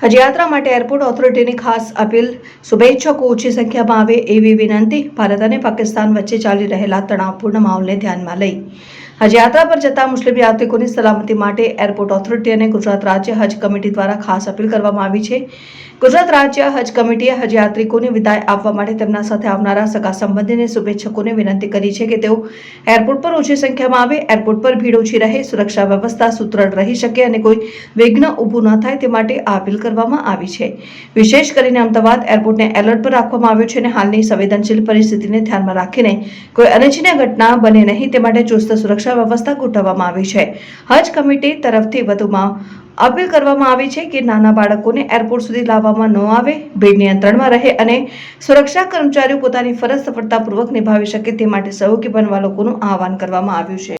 હજ યાત્રા માટે એરપોર્ટ ઓથોરિટીની ખાસ અપીલ. શુભેચ્છકો ઓછી સંખ્યામાં આવે એવી વિનંતી. ભારત અને પાકિસ્તાન વચ્ચે ચાલી રહેલા તણાવપૂર્ણ માહોલને ધ્યાનમાં લઈ. હજ યાત્રા પર જતા મુસ્લિમ યાત્રિકોની સલામતી માટે એરપોર્ટ ઓથોરિટી અને ગુજરાત રાજ્ય હજ કમિટી દ્વારા ખાસ અપીલ કરવામાં આવી છે. ગુજરાત રાજ્ય હજ કમિટીએ હજ યાત્રિકોને વિદાય આપવા માટે તેમના સાથે આવનારા સગા સંબંધીને શુભેચ્છકોને વિનંતી કરી છે કે તેઓ એરપોર્ટ પર ઓછી સંખ્યામાં આવે, એરપોર્ટ પર ભીડ ઓછી રહે, સુરક્ષા વ્યવસ્થા સુદૃઢ રહી શકે અને કોઈ વિઘ્ન ઊભું ન થાય તે માટે આ અપીલ કરવામાં આવી છે. વિશેષ કરીને અમદાવાદ એરપોર્ટને એલર્ટ પર રાખવામાં આવ્યું છે અને હાલની સંવેદનશીલ પરિસ્થિતિને ધ્યાનમાં રાખીને કોઈ અનિચ્છનીય ઘટના બને નહીં તે માટે ચુસ્ત સુરક્ષા વ્યવસ્થા ગોઠવવામાં આવી છે. હજ કમિટી તરફથી વધુમાં અપીલ કરવામાં આવી છે કે નાના બાળકોને એરપોર્ટ સુધી લાવવામાં ન આવે, ભીડ નિયંત્રણમાં રહે અને સુરક્ષા કર્મચારીઓ પોતાની ફરજ સફળતાપૂર્વક નિભાવી શકે તે માટે સહયોગી બનવા લોકોનું આહવાન કરવામાં આવ્યું છે.